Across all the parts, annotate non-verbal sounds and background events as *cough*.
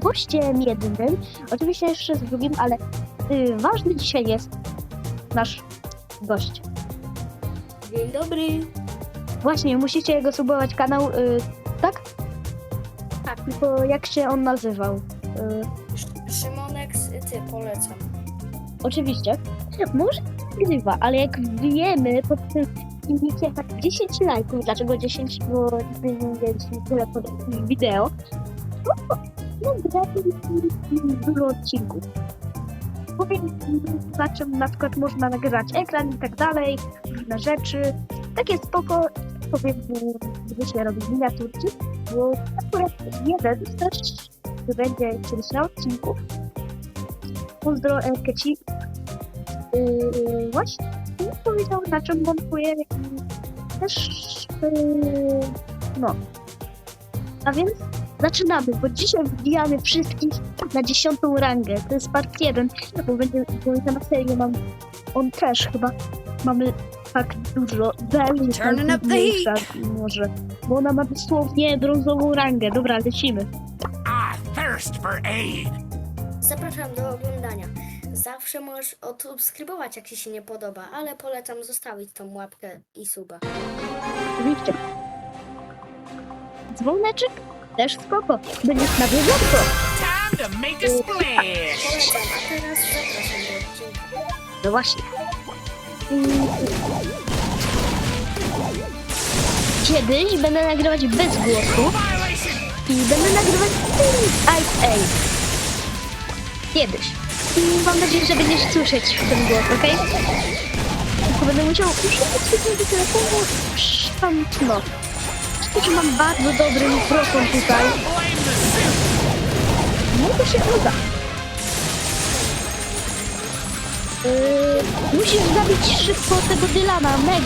gościem jednym, oczywiście jeszcze z drugim, ale y, ważny dzisiaj jest nasz gość. Dzień dobry. Właśnie, musicie jego subować kanał, y, tak? Tak. Tylko jak się on nazywał? Y, Sz- Szymonek, z- ty polecam. oczywiście. Może nagrywa, ale jak wiemy pod tym filmikiem tak 10 lajków, dlaczego 10? Bo nigdy nie mieliśmy tyle pod wideo. No, nagramy dużo odcinków. Powiem, na czym na przykład można nagrywać ekran i tak dalej, różne rzeczy. Takie spoko, powiem, gdy się robi miniaturki, bo akurat jeden też będzie kiedyś na odcinku. Pozdro Keci. Yy, właśnie powiedział na czym montuje i też yy, no. A więc zaczynamy, bo dzisiaj wbijamy wszystkich na dziesiątą rangę. To jest part jeden, bo będzie, bo ja na serio mam, on też chyba, mamy tak dużo, jest Turning up the może, bo ona ma dosłownie brązową rangę. Dobra, lecimy. I thirst for aid. Zapraszam do oglądania. Zawsze możesz odsubskrybować, jak ci się nie podoba, ale polecam zostawić tą łapkę i suba. Oczywiście. Dzwoneczek też spoko. Będziesz na bieżąco. Time to make a splash. Polecam, a teraz zapraszam do odcinka. No właśnie. Kiedyś będę nagrywać bez głosu Violation. i będę nagrywać Ice A. Kiedyś. I mam nadzieję, że będziesz słyszeć ten głos, okej? Tylko będę musiał używać do telefonu sztantno. Już mam bardzo dobry mikrofon tutaj. Może się uda. Yy, musisz zabić szybko tego Dylana, Meg,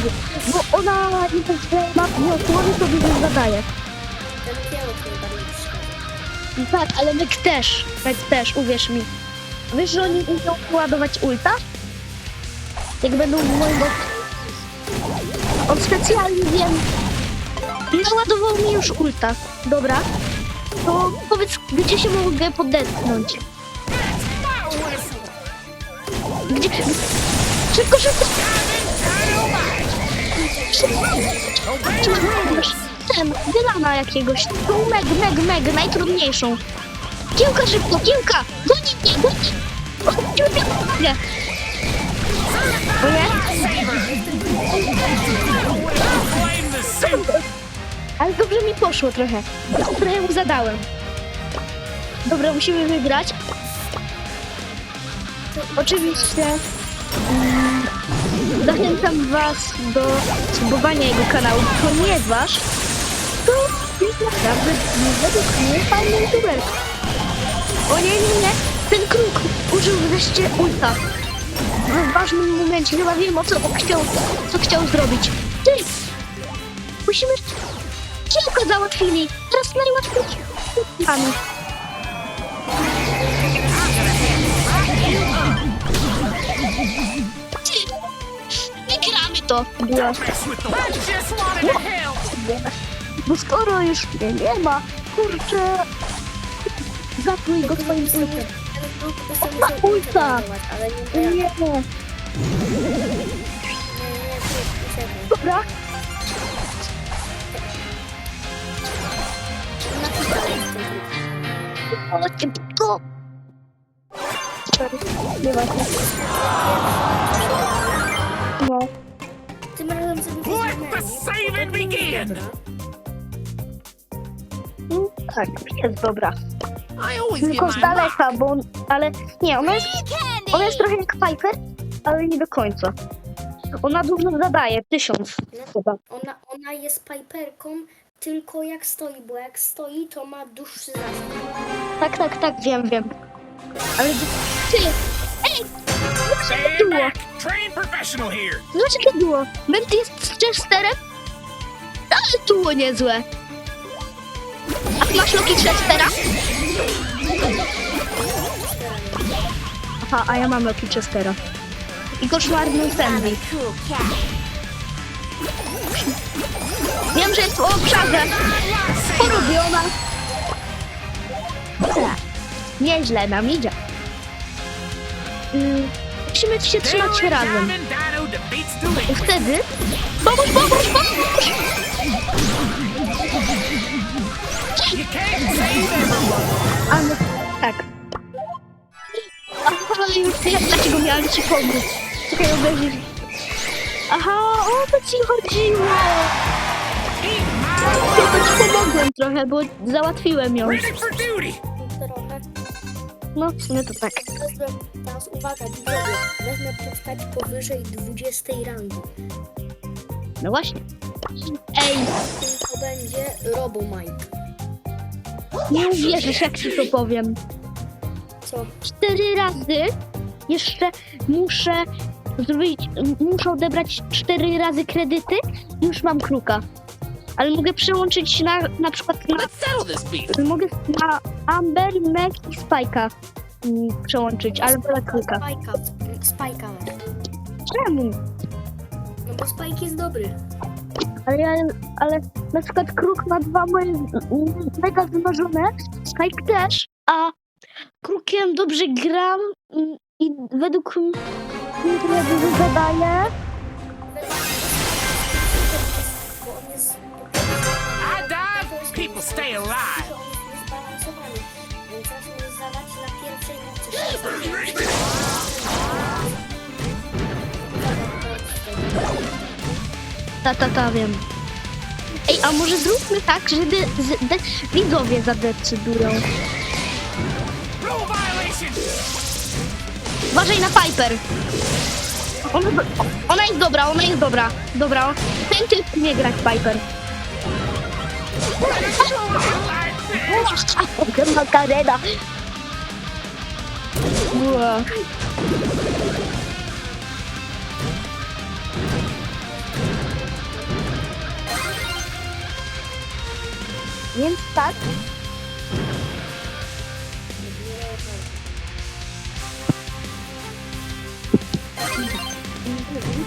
bo ona nie pozwala ma wniosłowi sobie nie zadaje. Ten. I tak, ale Meg też, Meg też, uwierz mi. Wiesz, że oni umią ładować ulta? Jak będą w moim. On specjalnie wiem... Naładował mi już ulta. Dobra. To powiedz, gdzie się mogę whistle. Gdzie... Szybko, szybko! Ten, Dylana jakiegoś. Tą meg, meg, meg, najtrudniejszą. Kiełka szybko, kiełka! Goni mnie, goni! Mnie pomogę! O nie? Ale dobrze mi poszło trochę. Trochę mu zadałem. Dobra, musimy wygrać. Oczywiście mm, zachęcam Was do subowania jego kanału, ponieważ to jest naprawdę według mnie fajny youtuber. O nie, nie, nie, ten kruk użył wreszcie ulta. W ważnym momencie, chyba wiem o co chciał, co chciał zrobić. Ty! Musimy... Kiełkę załatwili! Teraz najłatwiej. Mamy. Wygramy to! Bo skoro już mnie nie ma, kurczę... Zapluj go swoim ultem. Ma ulta. nie Nie. Dobra, chodźcie. No, Tym razem sobie Let the saving begin. Mm, tak, jest dobra. I always Tylko z daleka, bo on... Ale nie, ona jest, ona jest trochę jak Piper, ale nie do końca. Ona dużo zadaje, tysiąc chyba. Ona, ona jest piperką tylko jak stoi, bo jak stoi, to ma dłuższy zasięg. Tak, tak, tak, wiem, wiem. Ale ty, ej, dlaczego Stand duo? back. Trained professional here. Dlaczego duo? Menty jest z Chesterem? Ale duo niezłe. A ty masz Loki Chestera? Aha, a ja mam Loki Chestera. I koszmarny Sandy. Wiem, że jest obszarze. Porobiona. Nieźle nam idzie. Mm, musimy się trzymać razem. I wtedy... Pomóż, pomóż, pomóż! You can't save everyone. A no, tak. Aha, już wiem, dlaczego miałem ci pomóc. Czekaj, obejrzyj. Aha, o to ci chodziło. Tylko ci pomogłem trochę, bo załatwiłem ją. Trochę. No, w sumie to tak. Teraz, teraz uwaga, widzowie. Wezmę postać powyżej 20 rangi. No właśnie. Ej, Tylko będzie Robo Mike. nie uwierzysz, jak ci to powiem. Co? Cztery razy jeszcze muszę zrobić, muszę odebrać cztery razy kredyty i już mam kruka. Ale mogę przełączyć na, na przykład na Let's settle this beef. Mogę na Amber, Meg i Spike'a mm, przełączyć, ale wolę kruka. Spajka. Spajka. Czemu? No bo Spike jest dobry. Ale, ja, ale na przykład kruk ma dwa moje mm, mega wymarzone, Spike też, a krukiem dobrze gram mm, i według mnie tyle dużo zadaje. I people stay alive. Ta, ta, ta, wiem. Ej, a może zróbmy tak, że de, z, de, widzowie zadecydują. Rule violation. Uważaj na Piper. Ona, ona jest dobra, ona jest dobra. Dobra, ten typ nie grać Piper. Makarena. Więc tak.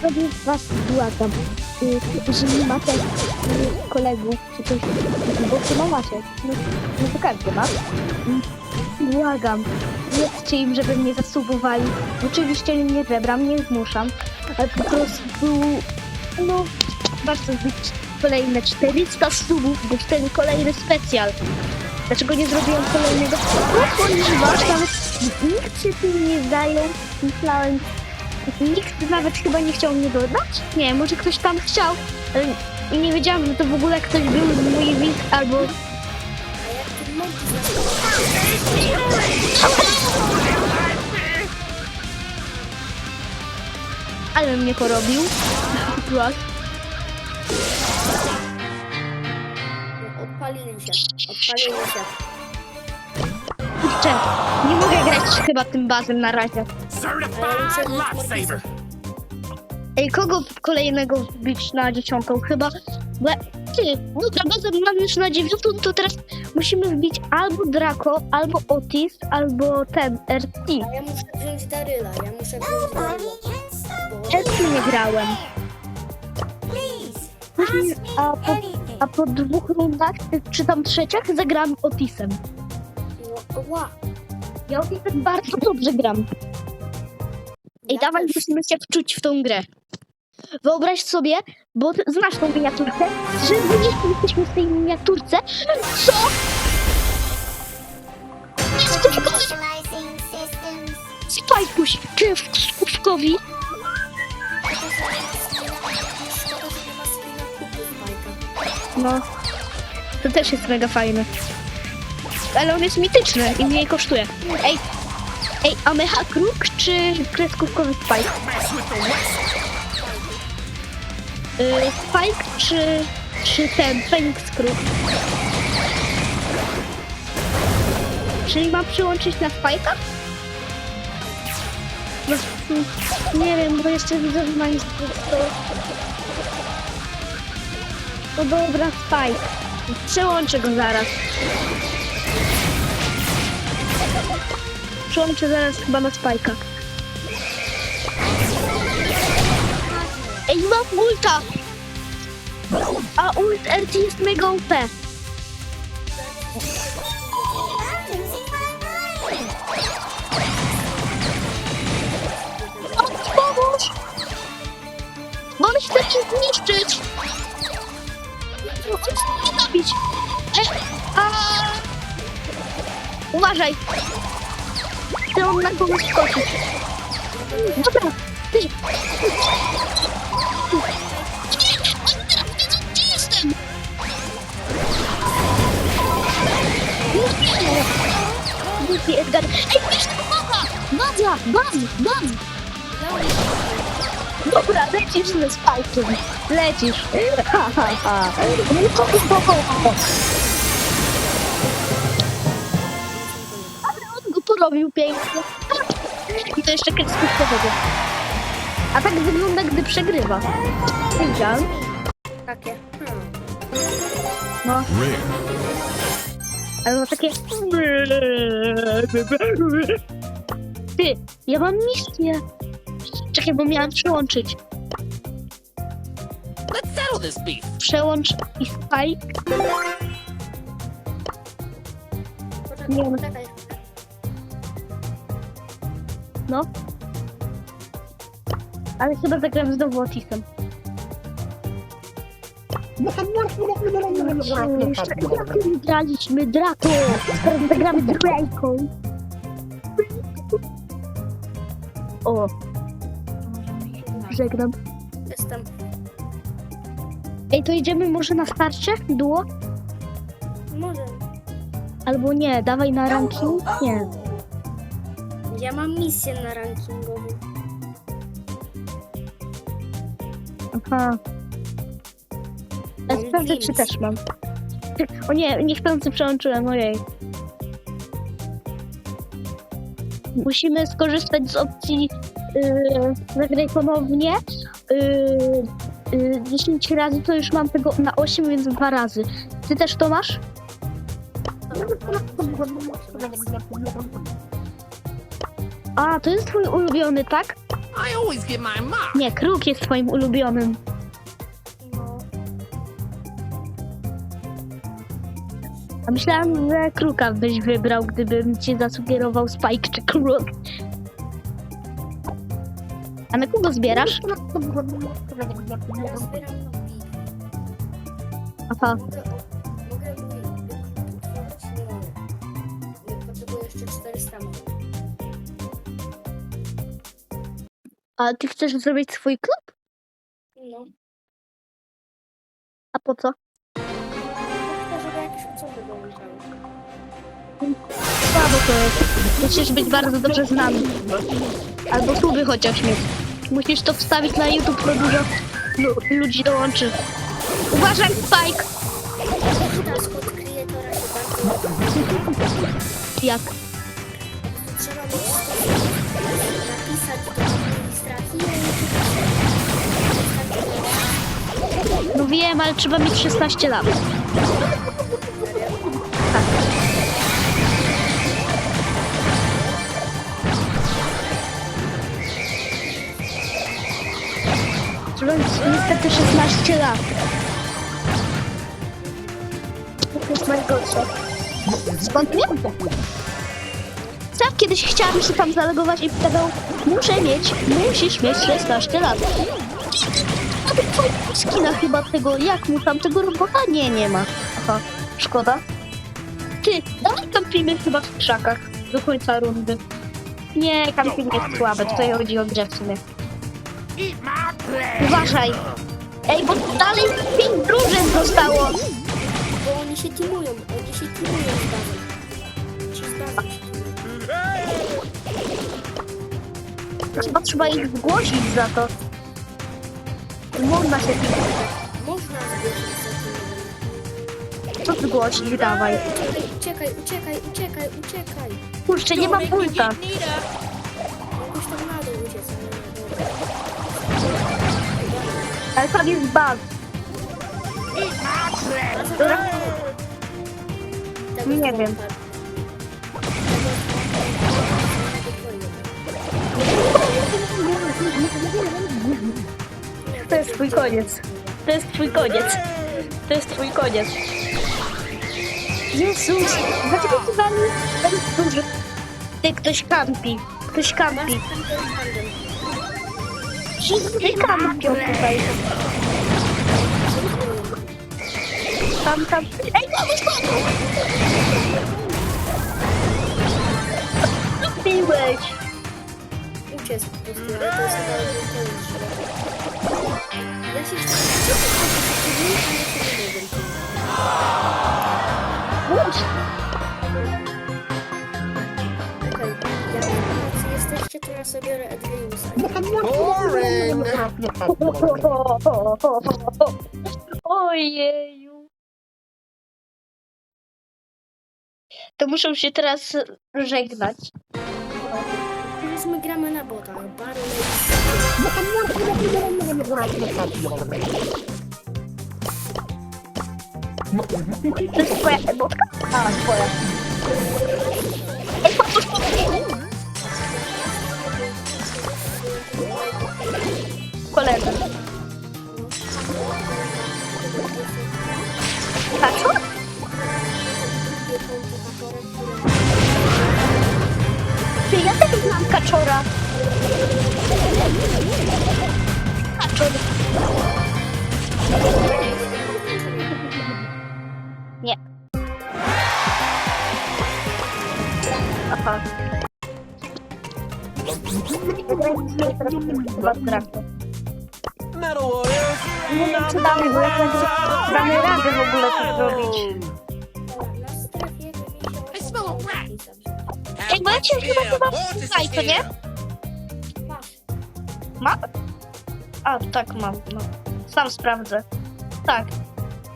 Sobie was błagam, y, jeżeli macie y, kolegów czy coś, bo chyba macie, no, no to każdy ma. Błagam, powiedzcie im, żeby mnie zasubowali. Oczywiście nie żebram, nie zmuszam, ale po prostu, no, warto zbić kolejne 400 subów, bo wtedy kolejny specjal. Dlaczego nie zrobiłam kolejnego? No, ponieważ nawet nikt się tym nie zdaje. Myślałem, Nikt nawet chyba nie chciał mnie dodać? Nie, może ktoś tam chciał, ale nie wiedziałam, że to w ogóle ktoś był z mój widz albo... Ale mnie porobił. *laughs* Raz. Odpalili się. Odpalili się. Kurczę, nie mogę grać chyba tym bazem na razie. Certified lifesaver. Ej, kogo kolejnego wbić na dziesiątą? Chyba... Bo... Ty, dobra, bazę mamy już na dziewiątą, to teraz musimy wbić albo Draco, albo Otis, albo ten, RT. A ja muszę wziąć Daryla. Ja muszę wziąć Daryla. Bo RT nie grałem. Później, a po, a po dwóch rundach, czy tam trzeciach, zagram Otisem. no, ła. Ja Otisem bardzo dobrze gram. Ej, Ja dawaj, też. musimy się wczuć w tą grę. Wyobraź sobie, bo ty znasz tą miniaturkę, że my nie jesteśmy w tej miniaturce. Co? Spajkuś, czy w Spajka. No, to też jest mega fajne. Ale on jest mityczny i mniej kosztuje. Ej, ej, a mecha kruk czy kreskówkowy Spike? Mess with the West. Y, Spike czy, czy ten Phoenix Kruk? Czyli mam przyłączyć na Spike'a? Nie wiem, bo jeszcze widzę, że to... No dobra, Spike. Przełączę go zaraz przełączę zaraz chyba na spajka. Ej, mam ulta! A ult RT jest mega OP. Pomóż! Bo on chce mnie zniszczyć! On chce mnie zabić! E, a... Uważaj! Chcę on na kogoś skoczyć. Dobra, ty! Głupi Edgar. Ej, bierz tego baba! Bazia! Baz! Baz! Dobra, lecisz ze spajkiem. Lecisz. Ha, ha, ha. Porobił pięknie. I to jeszcze kres skutkowego. A tak wygląda, gdy przegrywa. Widziałem. Takie. Hmm. No, ale ma takie... Ty, ja mam misję. Czekaj, bo miałam przełączyć. Let's settle this beef. Przełącz i spike. Nie. poczekaj. No. Ale chyba zagram znowu Otisem. Jeszcze jak graliśmy Draco. Teraz zagramy Draco. O, żegnam. Jestem. Ej, to idziemy może na starcie? Duo? Może. Albo nie, dawaj na ranking? Nie. Ja mam misję na rankingową. Aha. Mam sprawdzę, czy też mam. O nie, niechcący przełączyłem, ojej. Musimy skorzystać z opcji yy, zagraj ponownie. Yy, yy, 10 razy to już mam tego na 8, więc dwa razy. Ty też to masz? A, to jest twój ulubiony, tak? I always get my mark. Nie, kruk jest twoim ulubionym. No. A myślałam, że kruka byś wybrał, gdybym ci zasugerował Spike czy kruk. A na kogo zbierasz? Ja zbieram nogi. Aha, Mogę, Potrzebuję jeszcze 400 monet. A ty chcesz zrobić swój klub? No. A po co? Chcę, żeby jakieś osoby dołączały. Słabo to jest. Musisz być bardzo dobrze znany. Albo kluby chociaż mieć. Musisz to wstawić na YouTube, bo dużo ludzi dołączy. Uważaj, Spike! Jak? Trzeba mieć 100 no wiem, ale trzeba mieć 16 lat. Tak. Trzeba mieć niestety 16 lat. To jest najgorsze. Skąd wiem? Kiedyś chciałam się tam zalogować i powiedział, muszę mieć, musisz mieć 16 lat. A ty skina chyba tego, jak mu tam tego robota? Nie, nie ma. Aha, szkoda. Ty, dawaj kampimy chyba w krzakach do końca rundy. Nie, camping jest słabe, tutaj chodzi o grę w sumie. Uważaj! Ej, bo dalej pięć drużyn zostało! Bo oni się teamują, oni się teamują z bazą. Ci Chyba trzeba ich zgłosić za to. Można się Można zgłosić za to zgłosić, dawaj. Uciekaj, uciekaj, uciekaj, uciekaj. Kurczę, nie mam ulta. Jakoś tam na dół uciec, ale tam jest bug. Dobra. Tego Nie wiem. To jest twój koniec. To jest twój koniec. To jest twój koniec. Jezus, dlaczego ty tak duży? Ty, ktoś kampi. Ktoś kampi. Wszyscy kampią tutaj. tam, tam. Ej, no! Byłeś. Uciec po prostu, ale to jest chyba konieczne. Ja się chcę... Co mogę. Bądź. Okej, jak tacy jesteście, to ja sobie biorę. Boring. Ojeju. To muszą się teraz żegnać. Teraz my gramy na botach. Barley To jest twoja emotka? A, twoja. Ej, pomóż mi! Kolega. Kaczor? Znam kaczora. Kaczor. Nie. Aha. Metal Warriors. Nie wiem, czy damy, bo jak damy radę w ogóle to zrobić. Ej, bo ja cię chyba chyba słuchaj, to nie? Ma? A, tak mam, no. Sam sprawdzę. Tak.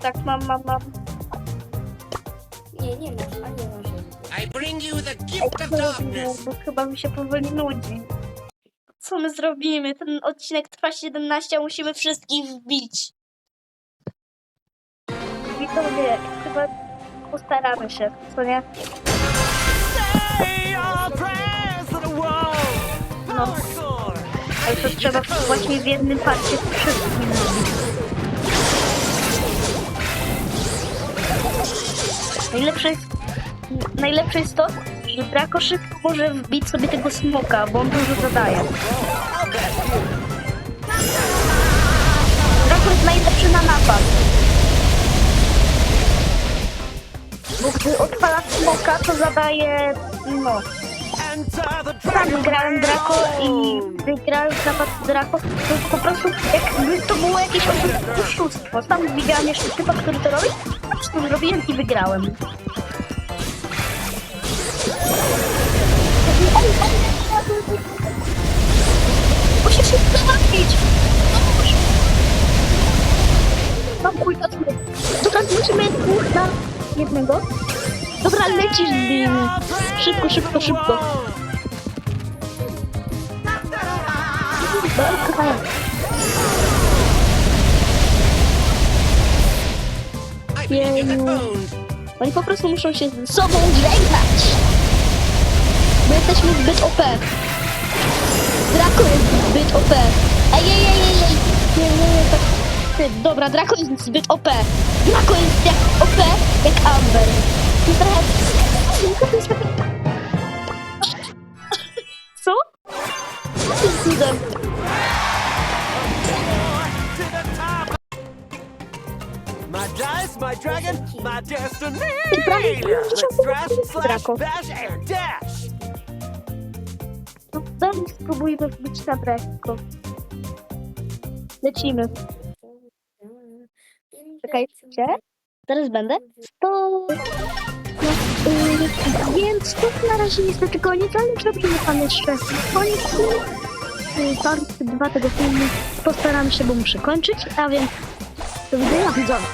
Tak, mam, mam, mam. Nie, nie masz, a nie masz. I bring you the gift of darkness. bo chyba mi się powoli nudzi. Co my zrobimy? Ten odcinek trwa 17, a musimy wszystkich wbić. Widzowie, chyba postaramy się, co nie? No, ale to trzeba właśnie w jednym parcie wszystkim zrobić. Najlepsze jest, najlepsze jest to, że Draco szybko może wbić sobie tego smoka, bo on dużo zadaje. Draco jest najlepszy na napad. Bo gdy odpala smoka, to zadaje, no, Dragon grałem Draco i wygrałem napad Draco, to po prostu jakby to było jakieś oszustwo. Tam widziałem jeszcze typa, który to robi, po zrobiłem i wygrałem. Musisz się załatwić! Mam kulta Dobra, musimy dwóch na jednego. Dobra, lecisz z nim. Szybko, szybko, szybko. Dobra. Jeju. Oni po prostu muszą się ze sobą żegnać. Bo jesteśmy zbyt OP. Draco jest zbyt OP. Ej, ej, ej, ej, ej. Nie, nie, nie, tak. Ty, dobra, Draco jest zbyt OP. Draco jest jak OP, jak Amber. Co? Cudem? My dice, my dragon, my destiny. Let's thrash, slash, bash, and dash. No, spróbujmy wbić na Draco. Lecimy. Czekajcie. Zaraz będę. To... Więc to na razie niestety koniec, ale zrobimy tam jeszcze koniec. Part 2 tego filmu postaramy się, bo muszę kończyć, a więc do widzenia widzowie.